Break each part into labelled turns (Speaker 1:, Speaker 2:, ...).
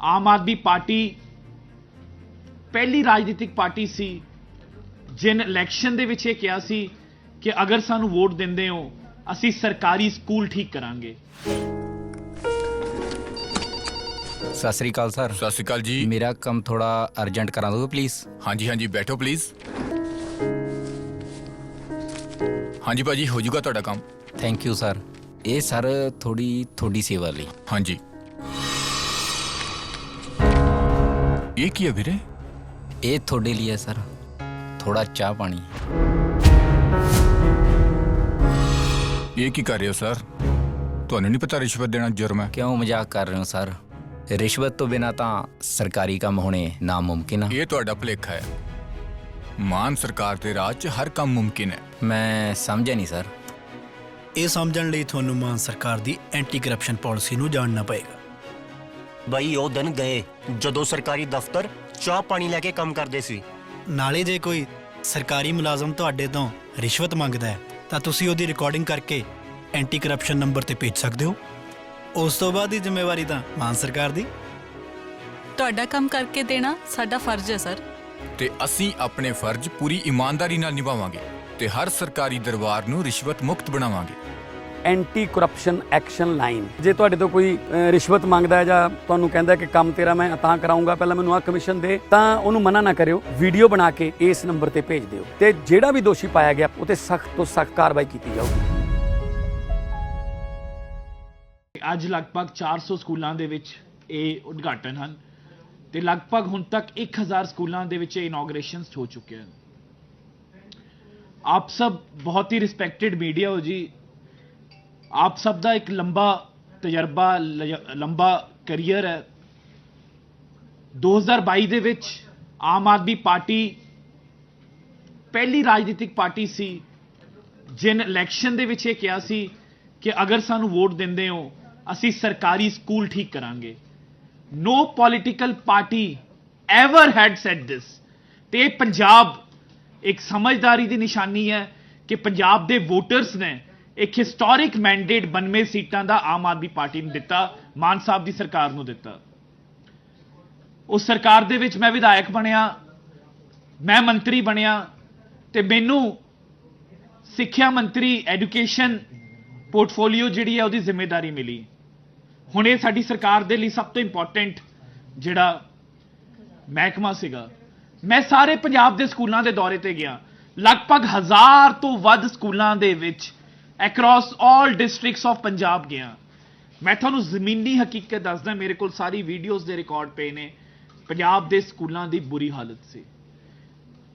Speaker 1: Aam Aadmi party ਪਹਿਲੀ ਰਾਜਨੀਤਿਕ party ਸੀ ਜਿਨ ਇਲੈਕਸ਼ਨ ਦੇ ਵਿੱਚ ਇਹ ਕਿਹਾ ਸੀ ਕਿ ਅਗਰ ਸਾਨੂੰ ਵੋਟ ਦਿੰਦੇ ਹੋ ਅਸੀਂ ਸਰਕਾਰੀ ਸਕੂਲ ਠੀਕ ਕਰਾਂਗੇ।
Speaker 2: ਸਤਿ ਸ੍ਰੀ ਅਕਾਲ ਸਰ।
Speaker 3: ਸਤਿ ਸ਼੍ਰੀ ਅਕਾਲ ਜੀ।
Speaker 2: ਮੇਰਾ ਕੰਮ ਥੋੜਾ ਅਰਜੈਂਟ ਕਰਾ ਦਿਓ ਪਲੀਜ਼
Speaker 3: ਹਾਂਜੀ ਹਾਂਜੀ ਬੈਠੋ ਪਲੀਜ਼ ਹਾਂਜੀ ਭਾਜੀ ਹੋ ਜਾਊਗਾ ਤੁਹਾਡਾ ਕੰਮ।
Speaker 2: ਥੈਂਕ ਯੂ ਸਰ ਇਹ ਸਰ ਥੋੜੀ ਥੋੜੀ ਸੇਵਾ ਲਈ।
Speaker 3: ਹਾਂਜੀ। ਇਹ ਕੀ ਹੈ ਵੀਰੇ?
Speaker 2: ਇਹ ਤੁਹਾਡੇ ਲਈ ਹੈ ਸਰ। ਥੋੜਾ ਚਾਹ ਪਾਣੀ।
Speaker 3: ਇਹ ਕੀ ਕਰ ਰਹੇ ਹੋ ਸਰ? ਤੁਹਾਨੂੰ ਨਹੀਂ ਪਤਾ ਰਿਸ਼ਵਤ ਦੇਣਾ ਜੁਰਮ ਹੈ?
Speaker 2: ਕਿਉਂ ਮਜ਼ਾਕ ਕਰ ਰਹੇ ਹੋ ਸਰ? ਰਿਸ਼ਵਤ ਤੋਂ ਬਿਨਾ ਤਾਂ ਸਰਕਾਰੀ ਕੰਮ ਹੋਣੇ ਨਾਮੁਮਕਿਨ ਆ।
Speaker 3: ਇਹ ਤੁਹਾਡਾ ਭੁਲੇਖਾ ਹੈ। ਮਾਨ ਸਰਕਾਰ ਦੇ ਰਾਜ 'ਚ ਹਰ ਕੰਮ ਮੁਮਕਿਨ ਹੈ।
Speaker 2: ਮੈਂ ਸਮਝਿਆ ਨਹੀਂ ਸਰ।
Speaker 4: ਇਹ ਸਮਝਣ ਲਈ ਤੁਹਾਨੂੰ ਮਾਨ ਸਰਕਾਰ ਦੀ ਐਂਟੀ ਕਰਪਸ਼ਨ ਪਾਲਿਸੀ ਨੂੰ ਜਾਣਨਾ ਪਏਗਾ।
Speaker 5: ਬਈ ਉਹ ਦਿਨ ਗਏ ਜਦੋਂ ਸਰਕਾਰੀ ਦਫ਼ਤਰ ਚਾਹ ਪਾਣੀ ਲੈ ਕੇ ਕੰਮ ਕਰਦੇ ਸੀ।
Speaker 4: ਨਾਲੇ ਜੇ ਕੋਈ ਸਰਕਾਰੀ ਮੁਲਾਜ਼ਮ ਤੁਹਾਡੇ ਤੋਂ ਰਿਸ਼ਵਤ ਮੰਗਦਾ ਹੈ ਤਾਂ ਤੁਸੀਂ ਉਹਦੀ ਰਿਕਾਰਡਿੰਗ ਕਰਕੇ ਐਂਟੀ ਕਰਪਸ਼ਨ ਨੰਬਰ ਤੇ ਭੇਜ ਸਕਦੇ ਹੋ। ਉਸ ਤੋਂ ਬਾਅਦ ਦੀ ਜ਼ਿੰਮੇਵਾਰੀ ਤਾਂ ਮਾਨ ਸਰਕਾਰ ਦੀ।
Speaker 6: ਤੁਹਾਡਾ ਕੰਮ ਕਰਕੇ ਦੇਣਾ ਸਾਡਾ ਫਰਜ਼ ਹੈ ਸਰ।
Speaker 3: ਤੇ ਅਸੀਂ ਆਪਣੇ ਫਰਜ਼ ਪੂਰੀ ਇਮਾਨਦਾਰੀ ਨਾਲ ਨਿਭਾਵਾਂਗੇ ਤੇ ਹਰ ਸਰਕਾਰੀ ਦਰਬਾਰ ਨੂੰ ਰਿਸ਼ਵਤ ਮੁਕਤ ਬਣਾਵਾਂਗੇ।
Speaker 7: ਐਂਟੀ ਕਰਪਸ਼ਨ ਐਕਸ਼ਨ ਲਾਈਨ ਜੇ ਤੁਹਾਡੇ ਤੋਂ ਕੋਈ ਰਿਸ਼ਵਤ ਮੰਗਦਾ ਹੈ ਜਾਂ ਤੁਹਾਨੂੰ ਕਹਿੰਦਾ ਕਿ ਕੰਮ ਤੇਰਾ ਮੈਂ ਤਾਂ ਕਰਾਉਂਗਾ, ਪਹਿਲਾਂ ਮੈਨੂੰ ਆਹ ਕਮਿਸ਼ਨ ਦੇ, ਤਾਂ ਉਹਨੂੰ ਮਨਾ ਨਾ ਕਰਿਓ। ਵੀਡੀਓ ਬਣਾ ਕੇ ਇਸ ਨੰਬਰ ਤੇ ਭੇਜ ਦਿਓ। ਤੇ ਜਿਹੜਾ ਵੀ ਦੋਸ਼ੀ ਪਾਇਆ ਗਿਆ ਉਹ ਤੇ ਸਖਤ ਤੋਂ ਸਖਤ ਕਾਰਵਾਈ ਕੀਤੀ ਜਾਊਗੀ।
Speaker 1: ਅੱਜ ਲਗਭਗ 400 ਸਕੂਲਾਂ ਦੇ ਵਿੱਚ ਇਹ ਉਦਘਾਟਨ ਹਨ ਤੇ ਲਗਭਗ ਹੁਣ ਤੱਕ 1000 ਸਕੂਲਾਂ ਦੇ ਵਿੱਚ ਇਹ ਇਨੋਗ੍ਰੇਸ਼ਨਸ ਹੋ ਚੁੱਕੇ ਹਨ। ਆਪ ਸਭ ਬਹੁਤ ਹੀ ਰਿਸਪੈਕਟਡ ਮੀਡੀਆ ਹੋ ਜੀ। ਆਪ ਸਭ ਦਾ ਇੱਕ ਲੰਬਾ ਤਜਰਬਾ ਲੰਬਾ ਕੈਰੀਅਰ ਹੈ। 2022 ਦੇ ਵਿੱਚ ਆਮ ਆਦਮੀ ਪਾਰਟੀ ਪਹਿਲੀ ਰਾਜਨੀਤਿਕ ਪਾਰਟੀ ਸੀ। ਜਿਨ ਇਲੈਕਸ਼ਨ ਦੇ ਵਿੱਚ ਇਹ ਕਿਹਾ ਸੀ ਕਿ ਅਗਰ ਸਾਨੂੰ ਵੋਟ ਦਿੰਦੇ ਹੋ, ਅਸੀਂ ਸਰਕਾਰੀ ਸਕੂਲ ਠੀਕ ਕਰਾਂਗੇ। No political party ever had said this ਤੇ ਪੰਜਾਬ ਇੱਕ ਸਮਝਦਾਰੀ ਦੀ ਨਿਸ਼ਾਨੀ ਹੈ ਕਿ ਪੰਜਾਬ ਦੇ ਵੋਟਰਸ ਨੇ ਇੱਕ ਹਿਸਟੋਰਿਕ ਮੈਂਡੇਟ 92 ਸੀਟਾਂ ਦਾ ਆਮ ਆਦਮੀ ਪਾਰਟੀ ਨੂੰ ਦਿੱਤਾ, ਮਾਨ ਸਾਹਿਬ ਦੀ ਸਰਕਾਰ ਨੂੰ ਦਿੱਤਾ। ਉਸ ਸਰਕਾਰ ਦੇ ਵਿੱਚ ਮੈਂ ਵਿਧਾਇਕ ਬਣਿਆ, ਮੈਂ ਮੰਤਰੀ ਬਣਿਆ ਤੇ ਮੈਨੂੰ ਸਿੱਖਿਆ ਮੰਤਰੀ ਐਜੂਕੇਸ਼ਨ ਪੋਰਟਫੋਲੀਓ ਜਿਹੜੀ ਹੈ ਉਹਦੀ ਜ਼ਿੰਮੇਵਾਰੀ ਮਿਲੀ। ਹੁਣ ਇਹ ਸਾਡੀ ਸਰਕਾਰ ਦੇ ਲਈ ਸਭ ਤੋਂ ਇੰਪੋਰਟੈਂਟ ਜਿਹੜਾ ਮਹਿਕਮਾ ਸੀਗਾ। ਮੈਂ ਸਾਰੇ ਪੰਜਾਬ ਦੇ ਸਕੂਲਾਂ ਦੇ ਦੌਰੇ ਤੇ ਗਿਆ। ਲਗਭਗ ਹਜ਼ਾਰ ਤੋਂ ਵੱਧ ਸਕੂਲਾਂ ਦੇ ਵਿੱਚ ਅਕ੍ਰੋਸ 올 ਡਿਸਟ੍ਰਿਕਟਸ ਆਫ ਪੰਜਾਬ ਗਿਆ ਮੈਂ ਤੁਹਾਨੂੰ ਜ਼ਮੀਨੀ ਹਕੀਕਤ ਦੱਸਦਾ ਮੇਰੇ ਕੋਲ ਸਾਰੀ ਵੀਡੀਓਜ਼ ਦੇ ਰਿਕਾਰਡ ਪਏ ਨੇ ਪੰਜਾਬ ਦੇ ਸਕੂਲਾਂ ਦੀ ਬੁਰੀ ਹਾਲਤ ਸੀ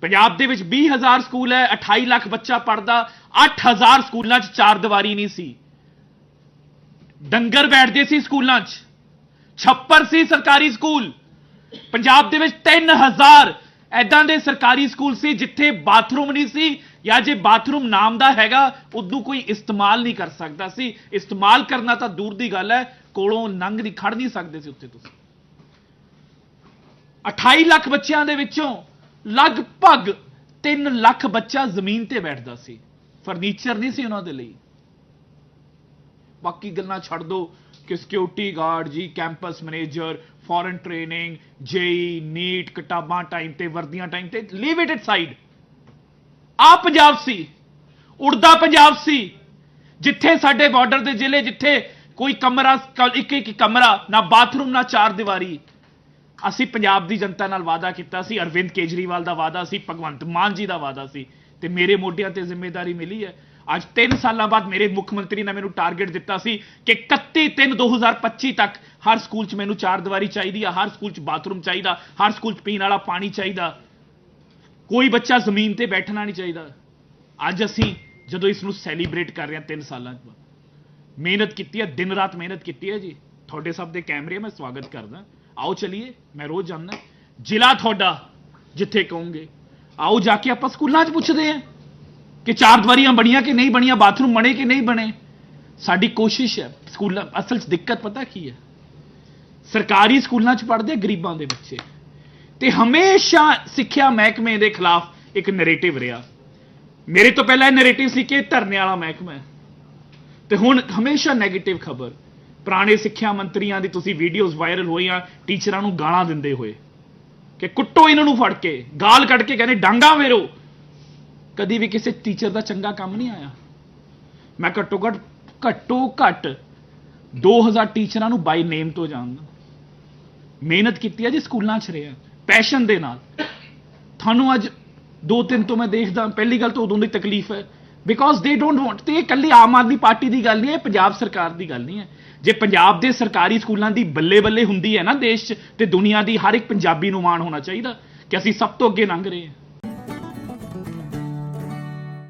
Speaker 1: ਪੰਜਾਬ ਦੇ ਵਿੱਚ 20000 ਸਕੂਲ ਹੈ 28 ਲੱਖ ਬੱਚਾ ਪੜਦਾ 8000 ਸਕੂਲਾਂ 'ਚ ਚਾਰ ਦੀਵਾਰੀ ਨਹੀਂ ਸੀ ਡੰਗਰ ਬੈਠਦੇ ਸੀ ਸਕੂਲਾਂ 'ਚ ਛੱਪਰ ਸੀ ਸਰਕਾਰੀ ਸਕੂਲ ਪੰਜਾਬ ਦੇ ਵਿੱਚ 3000 ਐਦਾਂ ਦੇ ਸਰਕਾਰੀ ਸਕੂਲ ਸੀ ਜਿੱਥੇ ਬਾਥਰੂਮ ਨਹੀਂ ਸੀ ਜਾਂ ਜੇ ਬਾਥਰੂਮ ਨਾਮ ਦਾ ਹੈਗਾ, ਉਦੋਂ ਕੋਈ ਇਸਤੇਮਾਲ ਨਹੀਂ ਕਰ ਸਕਦਾ ਸੀ। ਇਸਤੇਮਾਲ ਕਰਨਾ ਤਾਂ ਦੂਰ ਦੀ ਗੱਲ ਹੈ, ਕੋਲੋਂ ਲੰਘ ਦੀ ਖੜ ਨਹੀਂ ਸਕਦੇ ਸੀ ਉੱਥੇ ਤੁਸੀਂ। 28 ਲੱਖ ਬੱਚਿਆਂ ਦੇ ਵਿੱਚੋਂ ਲਗਭਗ 3 ਲੱਖ ਬੱਚਾ ਜ਼ਮੀਨ ਤੇ ਬੈਠਦਾ ਸੀ। ਫਰਨੀਚਰ ਨਹੀਂ ਸੀ ਉਹਨਾਂ ਦੇ ਲਈ। ਬਾਕੀ ਗੱਲਾਂ ਛੱਡ ਦਿਓ ਕਿ ਸਿਕਿਉਰਿਟੀ ਗਾਰਡ ਜੀ campus manager foreign training JEE NEET ਕਿਤਾਬਾਂ ਟਾਈਮ ਤੇ ਵਰਦੀਆਂ ਟਾਈਮ ਤੇ ਲੀਵ ਇਟ ਸਾਈਡ ਆ ਪੰਜਾਬ ਸੀ, ਉੜਦਾ ਪੰਜਾਬ ਸੀ, ਜਿੱਥੇ ਸਾਡੇ ਬਾਰਡਰ ਦੇ ਜ਼ਿਲ੍ਹੇ ਜਿੱਥੇ ਕੋਈ ਕਮਰਾ, ਇੱਕ ਇੱਕ ਕਮਰਾ, ਨਾ ਬਾਥਰੂਮ ਨਾ ਚਾਰ ਦੀਵਾਰੀ, ਅਸੀਂ ਪੰਜਾਬ ਦੀ ਜਨਤਾ ਨਾਲ ਵਾਅਦਾ ਕੀਤਾ ਸੀ, ਅਰਵਿੰਦ ਕੇਜਰੀਵਾਲ ਦਾ ਵਾਅਦਾ ਸੀ, ਭਗਵੰਤ ਮਾਨ ਜੀ ਦਾ ਵਾਅਦਾ ਸੀ, ਤੇ ਮੇਰੇ ਮੋਢਿਆਂ ਤੇ ਜ਼ਿੰਮੇਵਾਰੀ ਮਿਲੀ ਹੈ। ਅੱਜ 3 ਸਾਲਾਂ ਬਾਅਦ ਮੇਰੇ ਮੁੱਖ ਮੰਤਰੀ ਨੇ ਮੈਨੂੰ ਟਾਰਗੇਟ ਦਿੱਤਾ ਸੀ ਕਿ 31 3 2025 ਤੱਕ ਹਰ ਸਕੂਲ 'ਚ ਮੈਨੂੰ ਚਾਰ ਦੀਵਾਰੀ ਚਾਹੀਦੀ ਆ, ਹਰ ਸਕੂਲ 'ਚ ਬਾਥਰੂਮ ਚਾਹੀਦਾ, ਹਰ ਸਕੂਲ 'ਚ ਪੀਣ ਵਾਲਾ ਪਾਣੀ ਚਾਹੀਦਾ। ਕੋਈ ਬੱਚਾ ਜ਼ਮੀਨ ਤੇ ਬੈਠਣਾ ਨਹੀਂ ਚਾਹੀਦਾ। ਅੱਜ ਅਸੀਂ ਜਦੋਂ ਇਸ ਨੂੰ ਸੈਲੀਬ੍ਰੇਟ ਕਰ ਰਹੇ ਹਾਂ 3 ਸਾਲਾਂ ਬਾਅਦ। ਮਿਹਨਤ ਕੀਤੀ ਹੈ, ਦਿਨ ਰਾਤ ਮਿਹਨਤ ਕੀਤੀ ਹੈ ਜੀ। ਤੁਹਾਡੇ ਸਭ ਦੇ ਕੈਮਰੇ ਮੈਂ ਸਵਾਗਤ ਕਰਦਾ। ਆਓ ਚਲਿਏ, ਮੈਂ ਰੋਜ਼ ਜਾਂਦਾ। ਜ਼ਿਲ੍ਹਾ ਤੁਹਾਡਾ, ਜਿੱਥੇ ਕਹੋਗੇ। ਆਓ ਜਾ ਕੇ ਆਪਾਂ ਸਕੂਲਾਂ 'ਚ ਪੁੱਛਦੇ ਆਂ ਕਿ ਚਾਰ ਦੀਵਾਰੀਆਂ ਬਣੀਆਂ ਕਿ ਨਹੀਂ ਬਣੀਆਂ, ਬਾਥਰੂਮ ਬਣੇ ਕਿ ਨਹੀਂ ਬਣੇ। ਸਾਡੀ ਕੋਸ਼ਿਸ਼ ਹੈ, ਸਕੂਲਾਂ, ਅਸਲ 'ਚ ਦਿੱਕਤ ਪਤਾ ਕੀ ਹੈ? ਸਰਕਾਰੀ ਸਕੂਲਾਂ 'ਚ ਪੜ੍ਹਦੇ ਗਰੀਬਾਂ ਦੇ ਬੱਚੇ। ਤੇ ਹਮੇਸ਼ਾ ਸਿੱਖਿਆ ਮਹਿਕਮੇ ਦੇ ਖਿਲਾਫ ਇੱਕ ਨੈਰੇਟਿਵ ਰਿਹਾ। ਮੇਰੇ ਤੋਂ ਪਹਿਲਾਂ ਇਹ ਨੈਰੇਟਿਵ ਸੀ ਕਿ ਧਰਨੇ ਵਾਲਾ ਮਹਿਕਮਾ ਹੈ। ਤੇ ਹੁਣ ਹਮੇਸ਼ਾ 네ਗੇਟਿਵ ਖਬਰ। ਪੁਰਾਣੇ ਸਿੱਖਿਆ ਮੰਤਰੀਆਂ ਦੀ ਤੁਸੀਂ ਵੀਡੀਓਜ਼ ਵਾਇਰਲ ਹੋਈਆਂ ਟੀਚਰਾਂ ਨੂੰ ਗਾਲਾਂ ਦਿੰਦੇ ਹੋਏ ਕਿ ਕੁੱਟੋ ਇਹਨਾਂ ਨੂੰ ਫੜ ਕੇ, ਗਾਲ ਕੱਢ ਕੇ ਕਹਿੰਦੇ, ਡਾਂਗਾ ਮੇਰੋ। ਕਦੀ ਵੀ ਕਿਸੇ ਟੀਚਰ ਦਾ ਚੰਗਾ ਕੰਮ ਨਹੀਂ ਆਇਆ। ਮੈਂ ਘੱਟੋ ਘੱਟ ਘੱਟੋ ਘੱਟ 2000 ਟੀਚਰਾਂ ਨੂੰ ਬਾਈ ਨੇਮ ਤੋਂ ਜਾਣਦਾ। ਮਿਹਨਤ ਕੀਤੀ ਹੈ ਜੀ, ਸਕੂਲਾਂ 'ਚ ਰਿਹਾ। ਪੈਸ਼ਨ ਦੇ ਨਾਲ। ਤੁਹਾਨੂੰ ਅੱਜ ਦੋ ਤਿੰਨ ਤੋਂ ਮੈਂ ਦੇਖਦਾ, ਪਹਿਲੀ ਗੱਲ ਤਾਂ ਉਦੋਂ ਦੀ ਤਕਲੀਫ ਹੈ। ਬਿਕੋਜ਼ ਦੇ ਡੋਨਟ ਵਾਂਟ ਤੇ ਇਹ ਇਕੱਲੀ ਆਮ ਆਦਮੀ ਪਾਰਟੀ ਦੀ ਗੱਲ ਨਹੀਂ ਹੈ, ਇਹ ਪੰਜਾਬ ਸਰਕਾਰ ਦੀ ਗੱਲ ਨਹੀਂ ਹੈ। ਜੇ ਪੰਜਾਬ ਦੇ ਸਰਕਾਰੀ ਸਕੂਲਾਂ ਦੀ ਬੱਲੇ ਬੱਲੇ ਹੁੰਦੀ ਹੈ ਨਾ ਦੇਸ਼ 'ਚ, ਤੇ ਦੁਨੀਆ ਦੀ ਹਰ ਇੱਕ ਪੰਜਾਬੀ ਨੂੰ ਮਾਣ ਹੋਣਾ ਚਾਹੀਦਾ ਕਿ ਅਸੀਂ ਸਭ ਤੋਂ ਅੱਗੇ ਲੰਘ ਰਹੇ ਹਾਂ।